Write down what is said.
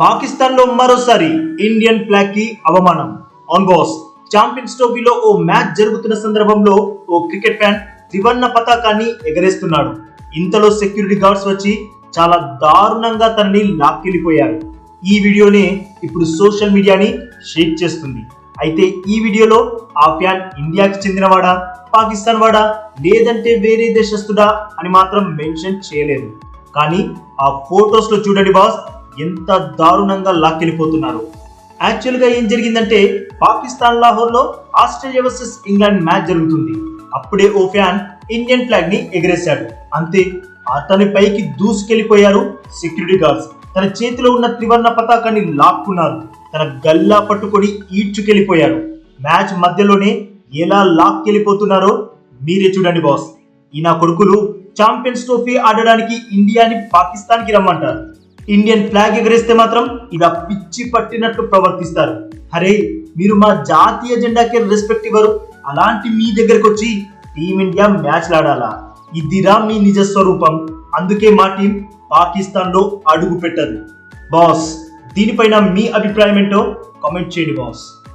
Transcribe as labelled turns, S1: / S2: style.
S1: పాకిస్తాన్లో మరోసారి ఇండియన్ ఫ్లాగ్కి అవమానం. ఆన్ బాస్ ఛాంపియన్స్ ట్రోఫీలో ఓ మ్యాచ్ జరుగుతున్న సందర్భంలో ఓ క్రికెట్ ఫ్యాన్ త్రివర్ణ పతాకాన్ని ఎగరేస్తున్నాడు. ఇంతలో సెక్యూరిటీ గార్డ్స్ వచ్చి చాలా దారుణంగా తనని లాక్కెళ్ళిపోయారు. ఈ వీడియోనే ఇప్పుడు సోషల్ మీడియాని షేక్ చేస్తుంది. అయితే ఈ వీడియోలో ఆ ఫ్యాన్ ఇండియాకి చెందినవాడా పాకిస్తాన్ వాడా లేదంటే వేరే దేశస్తుడా అని మాత్రం మెన్షన్ చేయలేదు. కానీ ఆ ఫొటోస్లో చూడండి బాస్ ఎంత దారుణంగా లాక్కెళ్ళిపోతున్నారు. యాక్చువల్గా ఏం జరిగిందంటే పాకిస్తాన్ లాహోర్లో ఆస్ట్రేలియా వర్సెస్ ఇంగ్లాండ్ మ్యాచ్ జరుగుతుంది. అప్పుడే ఓ ఫ్యాన్ ఇండియన్ ఫ్లాగ్ని ఎగరేశాడు. అంతే అతని పైకి దూసుకెళ్ళిపోయారు సెక్యూరిటీ గార్డ్స్. తన చేతిలో ఉన్న త్రివర్ణ పతాకాన్ని లాక్కున్నారు. తన గల్లా పట్టుకొని ఈడ్చుకెళ్ళిపోయారు. మ్యాచ్ మధ్యలోనే ఎలా లాక్కెళ్ళిపోతున్నారో మీరే చూడండి బాస్. ఈ నా కొడుకులు ఛాంపియన్స్ ట్రోఫీ ఆడడానికి ఇండియాని పాకిస్తాన్కి రమ్మంటారు. ఇండియన్ ఫ్లాగ్ ఎగరేస్తే మాత్రం ఇలా పిచ్చి పట్టినట్లు ప్రవర్తిస్తారు. అరే మీరు మా జాతీయ జెండాకి రెస్పెక్ట్ ఇవ్వరు. అలాంటి మీ దగ్గరకు వచ్చి టీమిండియా మ్యాచ్ ఆడాలా? ఇదిరా మీ నిజ స్వరూపం. అందుకే మా టీం పాకిస్తాన్లో అడుగు పెట్టదు. బాస్ దీనిపైన మీ అభిప్రాయం ఏంటో కామెంట్ చేయండి బాస్